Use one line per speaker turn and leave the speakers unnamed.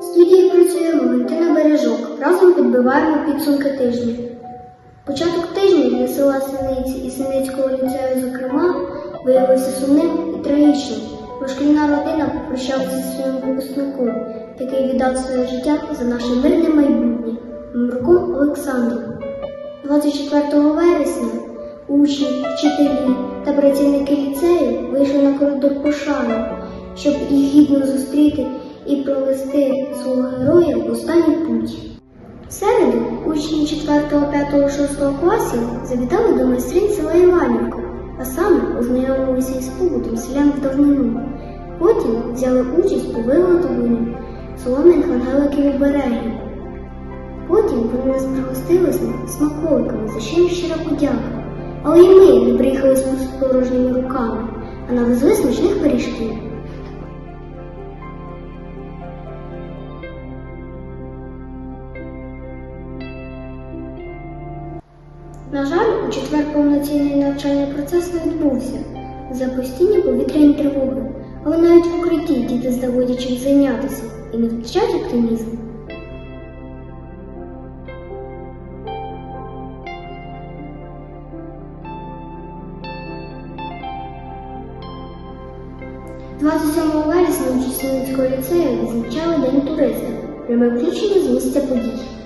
Студії працює Валентина Бережок. Разом підбиваємо підсумки тижня. Початок тижня для села Синиці і Синицького ліцею, зокрема, виявився сумним і трагічним, бо шкільна родина попрощалася зі своїм випускником, який віддав своє життя за наше мирне майбутнє, Мурком Олександром. 24 вересня учні, вчителі та працівники ліцею вийшли на коридор пошани, щоб їх гідно зустріти і провести свого героя в останній путь. В середу учні 4, 5, 6 класів завітали до майстринь села Іванівка, а саме ознайомилися із побутом селян в давнину. Потім взяли участь у виготовленні солом'яних ангеликів оберегів. Потім вони нас пригостилися смаколиками, за що їм щира подяка. Але і ми не приїхали з порожніми руками, а навезли смачних пиріжків. На жаль, у четвер повноцінний навчальний процес не відбувся за постійні повітряні тривоги, але навіть в укритті діти знаходять чим зайнятися і не втрачають оптимізм. – 27 вересня учні Синицького ліцею відзначали День туриста, пряме включення з місця подій.